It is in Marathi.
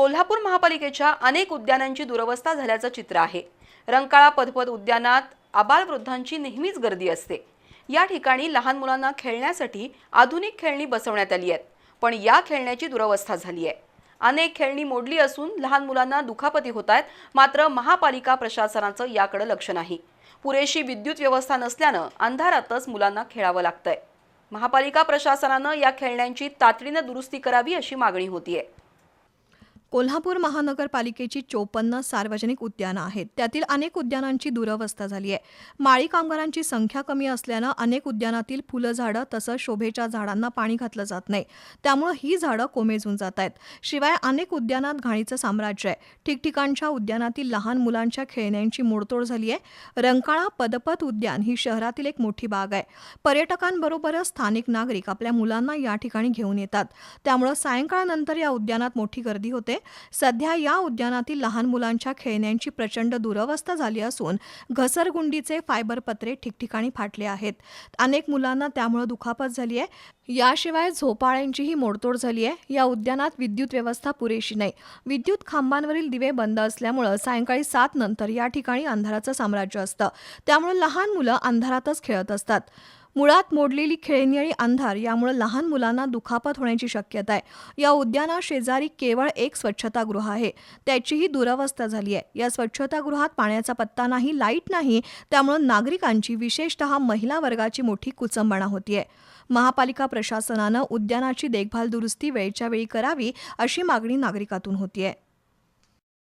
कोल्हापूर महापालिकेच्या अनेक उद्यानांची दुरवस्था झाल्याचं चित्र आहे. रंकाळा पदपद उद्यानात आबालवृद्धांची नेहमीच गर्दी असते. या ठिकाणी लहान मुलांना खेळण्यासाठी आधुनिक खेळणी बसवण्यात आली आहेत पण या खेळण्याची दुरवस्था झाली आहे. अनेक खेळणी मोडली असून लहान मुलांना दुखापती होत आहेत मात्र महापालिका प्रशासनाचं याकडे लक्ष नाही. पुरेशी विद्युत व्यवस्था नसल्यानं अंधारातच मुलांना खेळावं लागतंय. महापालिका प्रशासनानं या खेळण्यांची तातडीनं दुरुस्ती करावी अशी मागणी होतीये. कोल्हापूर महानगरपालिकेची चोपन्न सार्वजनिक उद्यानं आहेत. त्यातील अनेक उद्यानांची दुरवस्था झाली आहे माळी कामगारांची संख्या कमी असल्यानं अनेक उद्यानातील फुलं झाडं तसंच शोभेच्या झाडांना पाणी घातलं जात नाही. त्यामुळं ही झाडं कोमेजून जात आहेत. शिवाय अनेक उद्यानात घाणीचं साम्राज्य आहे. ठिकठिकाणच्या उद्यानातील लहान मुलांच्या खेळण्यांची मोडतोड झाली आहे रंकाळा पदपथ उद्यान ही शहरातील एक मोठी बाग आहे. पर्यटकांबरोबरच स्थानिक नागरिक आपल्या मुलांना या ठिकाणी घेऊन येतात. त्यामुळं सायंकाळनंतर या उद्यानात मोठी गर्दी होते. सध्या या उद्यानातील लहान मुलांच्या खेळण्यांची प्रचंड दुरवस्था झाली असून घसरगुंडीचे फायबर पत्रे ठिकठिकाणी फाटले आहेत. अनेक मुलांना त्यामुळे दुखापत झाली आहे. याशिवाय झोपाळ्यांचीही मोडतोड झाली आहे. या उद्यानात विद्युत व्यवस्था पुरेशी नाही. विद्युत खांबांवरील दिवे बंद असल्यामुळं सायंकाळी सात नंतर या ठिकाणी अंधाराचं साम्राज्य असतं. त्यामुळे लहान मुलं अंधारातच खेळत असतात. मुळात मोडलेली खेळणी आणि अंधार यामुळे लहान मुलांना दुखापत होण्याची शक्यता आहे. या उद्याना शेजारी केवळ एक स्वच्छतागृह आहे. त्याचीही दुरवस्था झाली आहे. या स्वच्छतागृहात पाण्याचा पत्ता नाही लाइट नाही त्यामुळे नागरिकांची विशेषतः महिला वर्गाची मोठी कुचंबणा होतीये महापालिका प्रशासनानं उद्यानाची देखभाल दुरुस्ती वेळच्या वेळी करावी अशी मागणी नागरिकातून होतीये